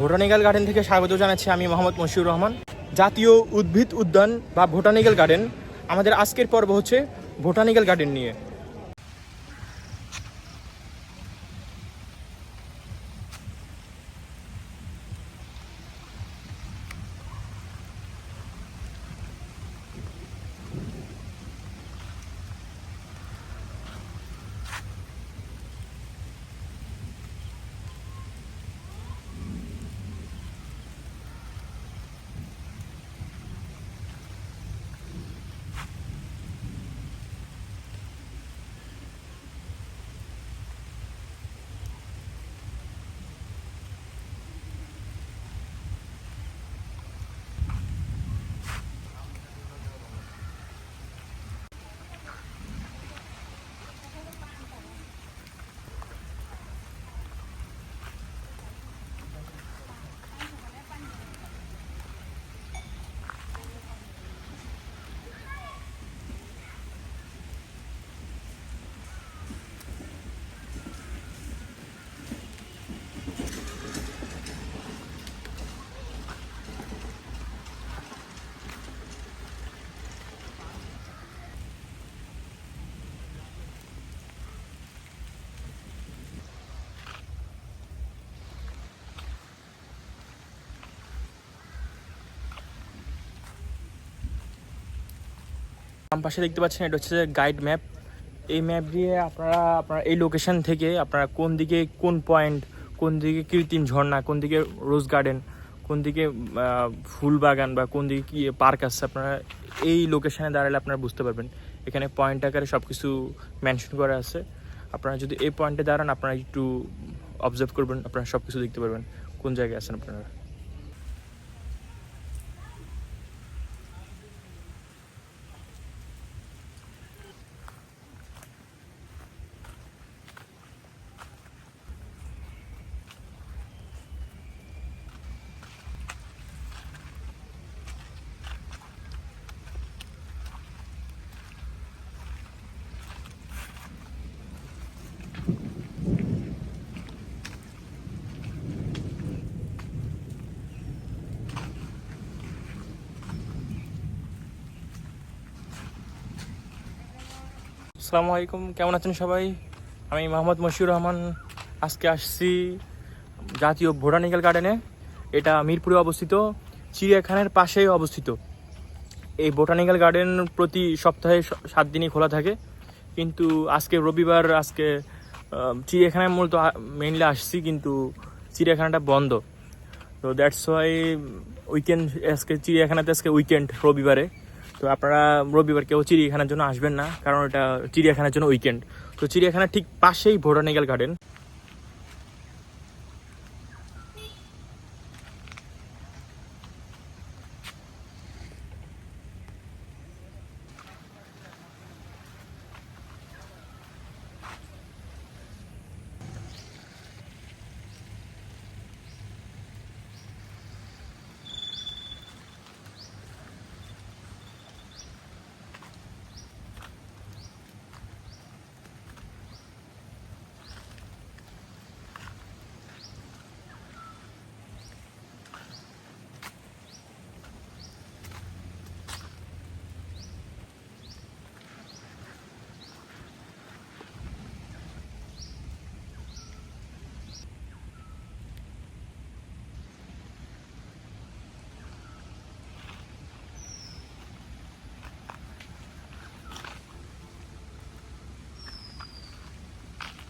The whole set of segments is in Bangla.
বোটানিক্যাল গার্ডেন থেকে স্বাগত জানাচ্ছি আমি মোহাম্মদ মশিউর রহমান। জাতীয় উদ্ভিদ উদ্যান বা ভোটানিক্যাল গার্ডেন। আমাদের আজকের পর্ব হচ্ছে ভোটানিক্যাল গার্ডেন নিয়ে। বাম পাশে দেখতে পাচ্ছেন, এটা হচ্ছে গাইড ম্যাপ এই ম্যাপ দিয়ে আপনারা, আপনার এই লোকেশন থেকে আপনারা কোন দিকে কোন পয়েন্ট কোন দিকে কৃত্রিম ঝর্ণা, কোন দিকে রোজ গার্ডেন কোন দিকে ফুল বাগান বা কোন দিকে কি পার্ক আসছে আপনারা এই লোকেশানে দাঁড়ালে আপনারা বুঝতে পারবেন। এখানে পয়েন্ট আকারে সব কিছু মেনশন করা আছে। আপনারা যদি এই পয়েন্টে দাঁড়ান, আপনারা একটু অবজার্ভ করবেন, আপনারা সব কিছু দেখতে পারবেন। কোন জায়গায় আছেন আপনারা? আসসালামু আলাইকুম, কেমন আছেন সবাই? আমি মোহাম্মদ মশিউর রহমান। আজকে আসছি জাতীয় বোটানিক্যাল গার্ডেনে। এটা মিরপুরে অবস্থিত, চিড়িয়াখানার পাশেই অবস্থিত। এই বোটানিক্যাল গার্ডেন প্রতি সপ্তাহে সাত দিনই খোলা থাকে। কিন্তু আজকে রবিবার, আজকে চিড়িয়াখানায় মূলত মেইনলি আসছি, কিন্তু চিড়িয়াখানাটা বন্ধ। তো দ্যাটস ওয়াই উইকেন্ড আজকে চিড়িয়াখানাতে আজকে উইকেন্ড রবিবারে। তো আপনারা রবিবার কেউ চিড়িয়াখানার জন্য আসবেন না, কারণ এটা চিড়িয়াখানার জন্য উইকেন্ড তো চিড়িয়াখানার ঠিক পাশেই ভোটানিক্যাল গার্ডেন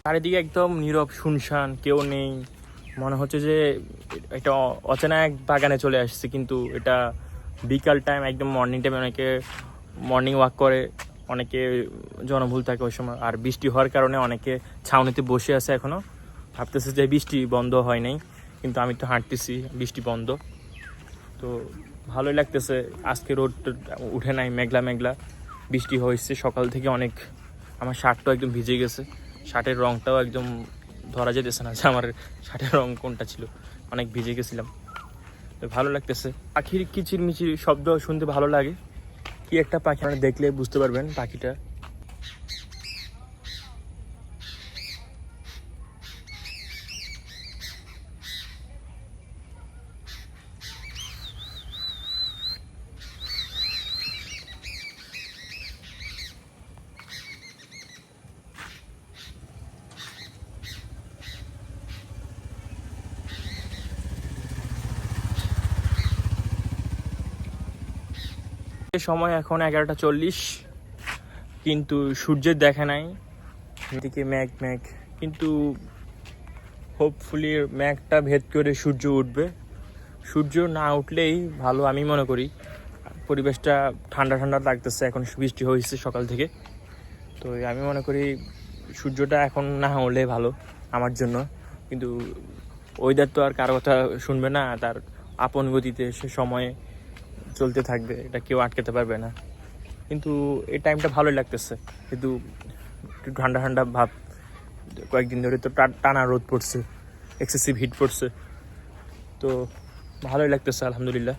চারিদিকে একদম নীরব, শুনশান, কেউ নেই। মনে হচ্ছে যে একটা অচেনা এক বাগানে চলে আসছে, কিন্তু এটা বিকাল টাইম একদম মর্নিং টাইমে অনেকে মর্নিং ওয়াক করে, অনেকে জনভুল থাকে ওই সময়। আর বৃষ্টি হওয়ার কারণে অনেকে ছাউনিতে বসে আছে এখনও ভাবতেছে যে বৃষ্টি বন্ধ হয় নাই, কিন্তু আমি তো হাঁটতেছি, বৃষ্টি বন্ধ। তো ভালোই লাগতেছে, আজকে রোদ উঠে নাই, মেঘলা মেঘলা। বৃষ্টি হয়েছে, সকাল থেকে অনেক, আমার শার্টটাও একদম ভিজে গেছে। শার্টের রঙটাও একদম ধরা যেতেছে না যে আমার শার্টের রঙ কোনটা ছিল। অনেক ভিজে গেছিলাম। তো ভালো লাগতেছে। পাখির কিচির মিচির শব্দ শুনতে ভালো লাগে। কি একটা পাখি আপনারা দেখলে বুঝতে পারবেন পাখিটা। সময় এখন এগারোটা চল্লিশ, কিন্তু সূর্যের দেখা নাই। এদিকে ম্যাঘ ম্যাঘ কিন্তু হোপফুলি ম্যাঘটা ভেদ করে সূর্য উঠবে। সূর্য না উঠলেই ভালো, আমি মনে করি। পরিবেশটা ঠান্ডা ঠান্ডা লাগতেছে, এখন বৃষ্টি হয়েছে সকাল থেকে। তো আমি মনে করি সূর্যটা এখন না হলে ভালো, আমার জন্য। কিন্তু ওয়েদার তো আর কারও কথা শুনবে না, তার আপন গতিতে সে সময়ে চলতে থাকবে, এটা কেউ আটকাতে পারবে না। কিন্তু এই টাইমটা ভালোই লাগতেছে। কিন্তু একটু ঠান্ডা ঠান্ডা ভাব, কয়েকদিন ধরে তো টানা রোদ পড়ছে এক্সেসিভ হিট পড়ছে। তো ভালোই লাগতেছে, আলহামদুলিল্লাহ।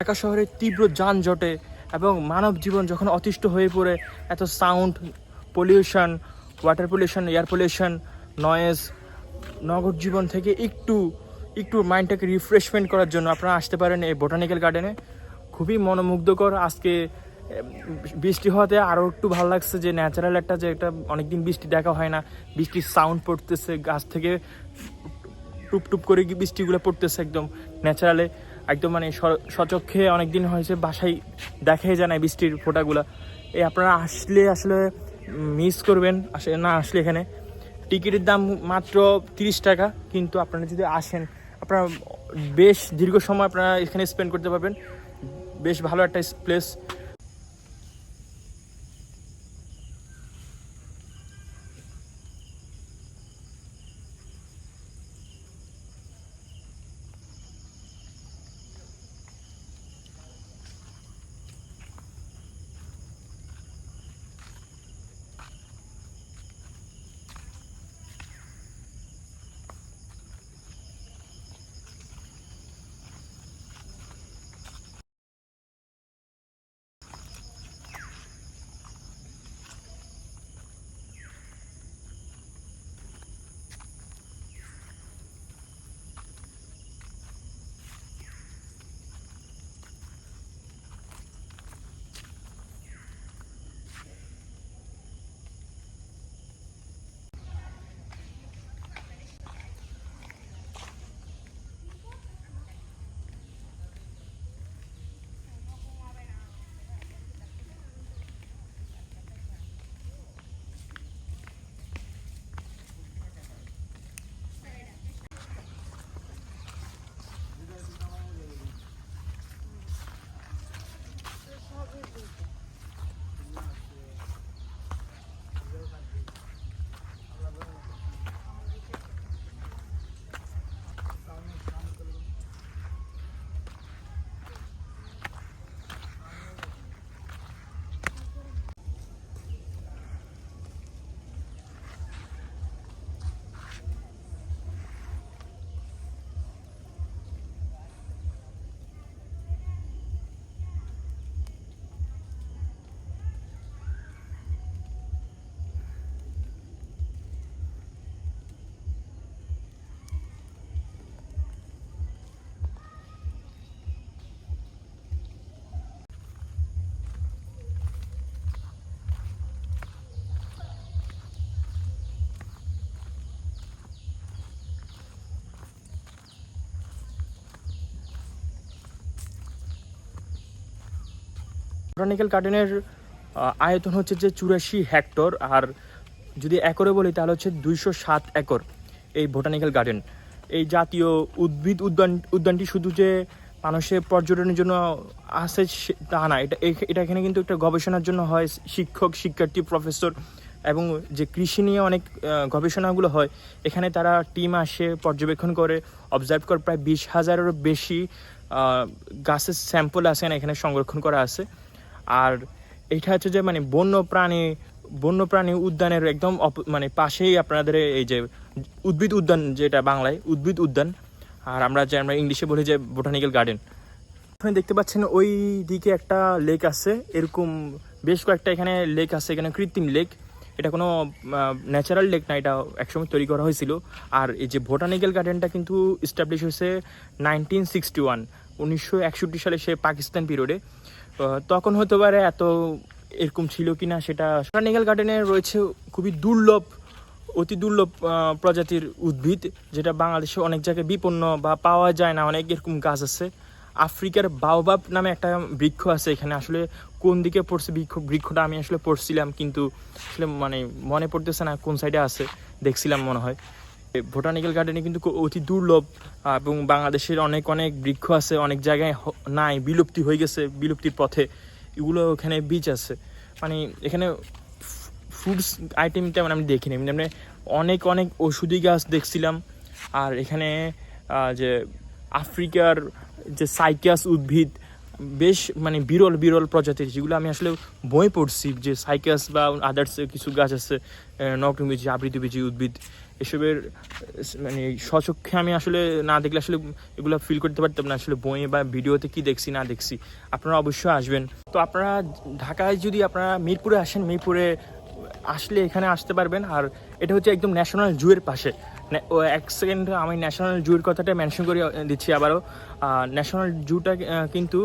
ঢাকা শহরের তীব্র যানজটে এবং মানব জীবন যখন অতিষ্ঠ হয়ে পড়ে, এত sound pollution water pollution air pollution noise নগর জীবন থেকে একটু একটু মাইন্ডটাকে রিফ্রেশমেন্ট করার জন্য আপনারা আসতে পারেন এই বোটানিক্যাল গার্ডেনে খুবই মনোমুগ্ধকর। আজকে বৃষ্টি হওয়াতে আরও একটু ভালো লাগছে যে ন্যাচারাল একটা যে একটা অনেকদিন বৃষ্টি দেখা হয় না, বৃষ্টির সাউন্ড পড়তেছে, গাছ থেকে টুপ টুপ করে বৃষ্টিগুলো পড়তেছে একদম ন্যাচারালে একদম মানে সচক্ষে অনেকদিন হয়েছে, বাসায় দেখাই যায় না বৃষ্টির ফোটাগুলো। এই আপনারা আসলে আসলে মিস করবেন আসলে না আসলে এখানে। টিকিটের দাম মাত্র তিরিশ টাকা, কিন্তু আপনারা যদি আসেন, আপনারা বেশ দীর্ঘ সময় আপনারা এখানে স্পেন্ড করতে পারবেন। বেশ ভালো একটা প্লেস বোটানিক্যাল গার্ডেনের আয়তন হচ্ছে যে চুরাশি হেক্টর, আর যদি একরে বলি তাহলে হচ্ছে দুইশো সাত একর এই বোটানিক্যাল গার্ডেন। এই জাতীয় উদ্ভিদ উদ্যান, উদ্যানটি শুধু যে মানুষের পর্যটনের জন্য আসে তা না, এটা এটা এখানে কিন্তু একটা গবেষণার জন্য হয়, শিক্ষক, শিক্ষার্থী, প্রফেসর এবং যে কৃষি নিয়ে অনেক গবেষণাগুলো হয়, এখানে তারা টিম আসে, পর্যবেক্ষণ করে অবজার্ভ করে, প্রায় বিশ হাজারেরও বেশি গাছের স্যাম্পল আছে, এখানে সংরক্ষণ করা আছে। আর এটা হচ্ছে যে মানে বন্য প্রাণী বন্য প্রাণী উদ্যানের একদম মানে পাশেই আপনাদের এই যে উদ্ভিদ উদ্যান যেটা বাংলায়, উদ্ভিদ উদ্যান। আর আমরা যে, আমরা ইংলিশে বলি যে বোটানিক্যাল গার্ডেন আপনি দেখতে পাচ্ছেন ওই দিকে একটা লেক আছে, এরকম বেশ কয়েকটা এখানে লেক আছে, এখানে কৃত্রিম লেক এটা কোনো ন্যাচারাল লেক না, এটা একসময় তৈরি করা হয়েছিল। আর এই যে বোটানিক্যাল গার্ডেনটা কিন্তু এস্টাবলিশ হয়েছে নাইনটিন সিক্সটি ওয়ান উনিশশো একষট্টি সালে সে পাকিস্তান পিরিয়ডে তখন হতে পারে এত এরকম ছিল কি না সেটা বোটানিক্যাল গার্ডেনে রয়েছে খুবই দুর্লভ, অতি দুর্লভ প্রজাতির উদ্ভিদ, যেটা বাংলাদেশে অনেক জায়গায় বিপন্ন বা পাওয়া যায় না, অনেক এরকম গাছ আছে। আফ্রিকার বাওবাব নামে একটা বৃক্ষ আছে এখানে। আসলে কোন দিকে পড়ছে বৃক্ষ, বৃক্ষটা আমি আসলে পড়ছিলাম, কিন্তু আসলে মানে মনে পড়তেছে না কোন সাইডে আছে, দেখছিলাম মনে হয়। বোটানিক্যাল গার্ডেনে কিন্তু অতি দুর্লভ এবং বাংলাদেশের অনেক অনেক বৃক্ষ আছে, অনেক জায়গায় নাই, বিলুপ্তি হয়ে গেছে বিলুপ্তির পথে। এগুলো এখানে বীজ আছে। মানে এখানে ফ্রুটস আইটেম তেমন আমি দেখিনি। এমনি অনেক অনেক ওষুধি গাছ দেখছিলাম। আর এখানে যে আফ্রিকার যে সাইকাস উদ্ভিদ, বেশ মানে বিরল বিরল প্রজাতির, যেগুলো আমি আসলে বই পড়ছি, যে সাইকাস বা আদার্স কিছু গাছ আছে নকরুমিজি আবৃতবিজি উদ্ভিদ। এসবের মানে স্বচক্ষে আমি আসলে না দেখলে আসলে এগুলো ফিল করতে পারতাম না। আসলে বইয়ে বা ভিডিওতে কি দেখছি, না দেখছি, আপনারা অবশ্যই আসবেন। তো আপনারা ঢাকায় যদি আপনারা মিরপুরে আসেন, মিরপুরে আসলে এখানে আসতে পারবেন। আর এটা হচ্ছে একদম ন্যাশনাল জুয়ের পাশে। ও, এক সেকেন্ড আমি ন্যাশনাল জুয়ের কথাটা মেনশন করে দিচ্ছি আবারও। ন্যাশনাল জুটা কিন্তু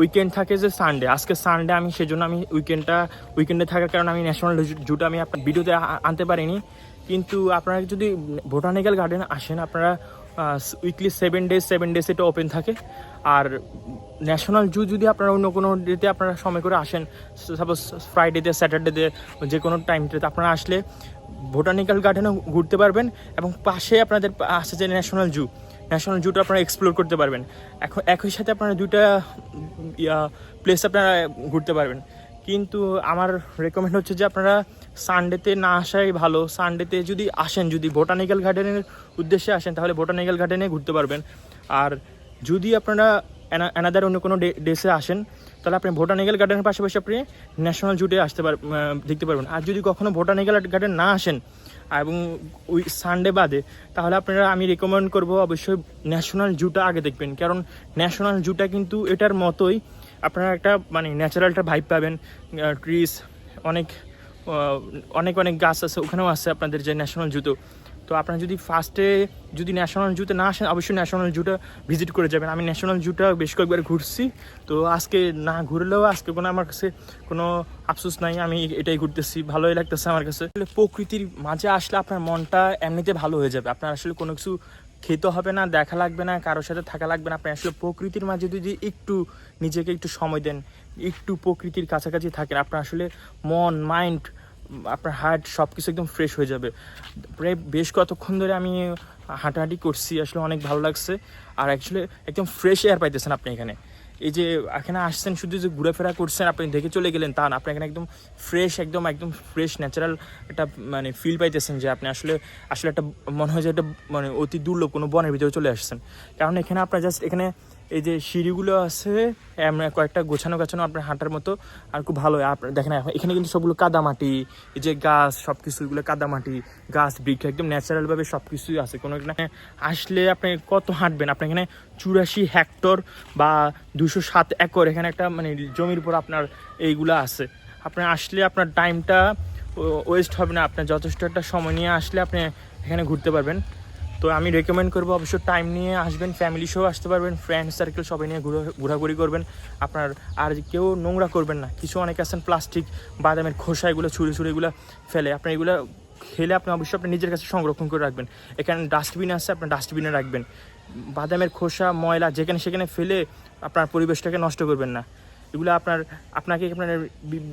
উইকেন্ড থাকে যে সানডে আজকে সানডে আমি সেজন্য আমি উইকেন্ডটা উইকেন্ডে থাকার কারণে আমি ন্যাশনাল জুটা আমি আপনার ভিডিওতে আনতে পারিনি। কিন্তু আপনারা যদি বোটানিক্যাল গার্ডেন আসেন, আপনারা weekly seven days seven days এটা ওপেন থাকে। আর ন্যাশনাল জু যদি আপনারা অন্য কোনো ডেতে আপনারা সময় করে আসেন সাপোজ ফ্রাইডেতে স্যাটারডেতে যে কোনো টাইমটাতে আপনারা আসলে বোটানিক্যাল গার্ডেনও ঘুরতে পারবেন এবং পাশে আপনাদের আছে যে ন্যাশনাল জু। ন্যাশনাল জুটা আপনারা এক্সপ্লোর করতে পারবেন। এখন একই সাথে আপনারা দুইটা প্লেস আপনারা ঘুরতে পারবেন। কিন্তু আমার রেকমেন্ড হচ্ছে যে আপনারা সানডেতে না আসাই ভালো। সানডেতে যদি আসেন, যদি বোটানিক্যাল গার্ডেনের উদ্দেশ্যে আসেন, তাহলে বোটানিক্যাল গার্ডেনে ঘুরতে পারবেন। আর যদি আপনারা অ্যানাদার অন্য কোনো ডেসে আসেন, তাহলে আপনি বোটানিক্যাল গার্ডেনের পাশাপাশি আপনি ন্যাশনাল জুটে আসতে পার দেখতে পারবেন। আর যদি কখনও বোটানিক্যাল গার্ডেন না আসেন, এবং ওই সানডে বাদে, তাহলে আপনারা আমি রেকমেন্ড করব অবশ্যই ন্যাশনাল জুটা আগে দেখবেন। কারণ ন্যাশনাল জুটা কিন্তু এটার মতোই আপনারা একটা মানে ন্যাচারালটা ভাইব পাবেন। ট্রিস অনেক অনেক অনেক গাছ আছে, ওখানেও আছে আপনাদের যে ন্যাশনাল জুতো। তো আপনারা যদি ফার্স্টে যদি ন্যাশনাল জুতে না আসেন, অবশ্যই ন্যাশনাল জুটা ভিজিট করে যাবেন। আমি ন্যাশনাল জুটা বেশ কয়েকবার ঘুরছি, তো আজকে না ঘুরলেও আজকে কোনো আমার কাছে কোনো আফসোস নাই, আমি এটাই ঘুরতেছি, ভালোই লাগতেছে আমার কাছে। প্রকৃতির মাঝে আসলে আপনার মনটা এমনিতে ভালো হয়ে যাবে। আপনার আসলে কোনো কিছু খেতে হবে না, দেখা লাগবে না, কারোর সাথে থাকা লাগবে না। আপনি আসলে প্রকৃতির মাঝে যদি একটু নিজেকে একটু সময় দেন, একটু প্রকৃতির কাছাকাছি থাকেন, আপনার আসলে মন মাইন্ড আপনার হার্ট সব কিছু একদম ফ্রেশ হয়ে যাবে। প্রায় বেশ কতক্ষণ ধরে আমি হাঁটাহাঁটি করছি, আসলে অনেক ভালো লাগছে। আর অ্যাকচুয়ালি একদম ফ্রেশ এয়ার পাইতেছেন আপনি এখানে। এই যে এখানে আসছেন, শুধু যে ঘোরাফেরা করছেন, আপনি দেখে চলে গেলেন, তা না। আপনি এখানে একদম ফ্রেশ একদম একদম ফ্রেশ ন্যাচারাল একটা মানে ফিল পাইতেছেন যে আপনি আসলে আসলে একটা মনে হয় যে একটা মানে অতি দুর্লভ কোনো বনের ভিতরে চলে আসছেন। কারণ এখানে আপনার জাস্ট এখানে এই যে সিঁড়িগুলো আছে কয়েকটা গোছানো গাছানো আপনার হাঁটার মতো, আর খুব ভালো। আপনার দেখেন, এখন কিন্তু সবগুলো কাদামাটি, এই যে গাছ সব কিছু এগুলো কাদামাটি, গাছ, বৃক্ষ, একদম ন্যাচারালভাবে সব কিছুই আছে। কোনো এখানে আসলে আপনি কত হাঁটবেন? আপনি এখানে চুরাশি হেক্টর বা দুশো সাত একর এখানে একটা মানে জমির উপর আপনার এইগুলো আছে। আপনার আসলে আপনার টাইমটা ওয়েস্ট হবে না। আপনার যথেষ্ট একটা সময় নিয়ে আসলে আপনি এখানে ঘুরতে পারবেন। তো আমি রেকমেন্ড করব অবশ্য টাইম নিয়ে আসবেন ফ্যামিলি সহ আসতে পারবেন ফ্রেন্ড সার্কেল সবাই নিয়ে ঘুরে, ঘোরাঘুরি করবেন। আপনার আর কেউ নোংরা করবেন না, কিছু অনেক আছেন প্লাস্টিক বাদামের খোসা, এগুলো ছুঁড়ে ছুঁড়ে এগুলো ফেলে আপনার এগুলো খেলে আপনি অবশ্যই আপনি নিজের কাছে সংরক্ষণ করে রাখবেন। এখানে ডাস্টবিন আছে আপনার ডাস্টবিনে রাখবেন। বাদামের খোসা, ময়লা যেখানে সেখানে ফেলে আপনার পরিবেশটাকে নষ্ট করবেন না। এগুলো আপনার, আপনাকে আপনার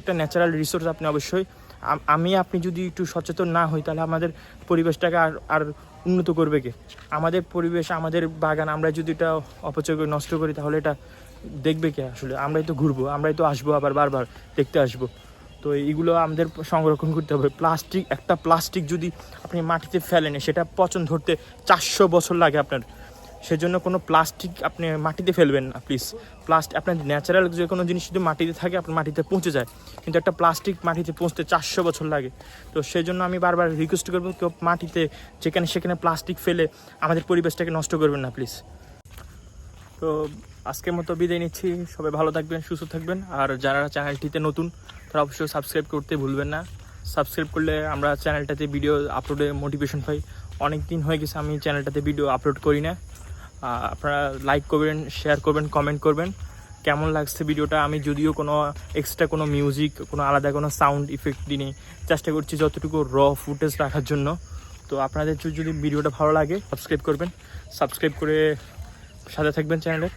একটা ন্যাচারাল রিসোর্স আপনি অবশ্যই আমি, আপনি যদি একটু সচেতন না হই, তাহলে আমাদের পরিবেশটাকে আর আর উন্নত করবে কে? আমাদের পরিবেশ, আমাদের বাগান আমরা যদি এটা অপচয় করে নষ্ট করি, তাহলে এটা দেখবে কে আসলে? আমরাই তো ঘুরবো, আমরাই তো আসব আবার বারবার দেখতে আসব। তো এইগুলো আমাদের সংরক্ষণ করতে হবে। প্লাস্টিক, একটা প্লাস্টিক যদি আপনি মাটিতে ফেলেন, সেটা পচন ধরতে চারশো বছর লাগে আপনার। সেজন্য কোনো প্লাস্টিক আপনি মাটিতে ফেলবেন না প্লিজ প্লাস্টিক আপনার ন্যাচারাল যে কোনো জিনিস যদি মাটিতে থাকে, আপনার মাটিতে পৌঁছে যায়। কিন্তু একটা প্লাস্টিক মাটিতে পৌঁছতে চারশো বছর লাগে। তো সেই জন্য আমি বারবার রিকোয়েস্ট করব কেউ মাটিতে যেখানে সেখানে প্লাস্টিক ফেলে আমাদের পরিবেশটাকে নষ্ট করবেন না প্লিজ তো আজকের মতো বিদায় নিচ্ছি। সবাই ভালো থাকবেন, সুস্থ থাকবেন। আর যারা চ্যানেলটিতে নতুন, তারা অবশ্যই সাবস্ক্রাইব করতে ভুলবেন না। সাবস্ক্রাইব করলে আমরা চ্যানেলটাতে ভিডিও আপলোডে মোটিভেশন পাই। অনেক দিন হয়ে গেছে আমি চ্যানেলটাতে ভিডিও আপলোড করি না। আপনারা লাইক করবেন শেয়ার করবেন কমেন্ট করবেন। কেমন লাগছে ভিডিওটা? আমি যদিও কোনো এক্সট্রা কোনো মিউজিক কোনো আলাদা কোনো সাউন্ড ইফেক্ট দিই চেষ্টা করছি যতটুকু র ফুটেজ রাখার জন্য। তো আপনাদের যদি ভিডিওটা ভালো লাগে সাবস্ক্রাইব করবেন। সাবস্ক্রাইব করে সাথে থাকবেন চ্যানেলের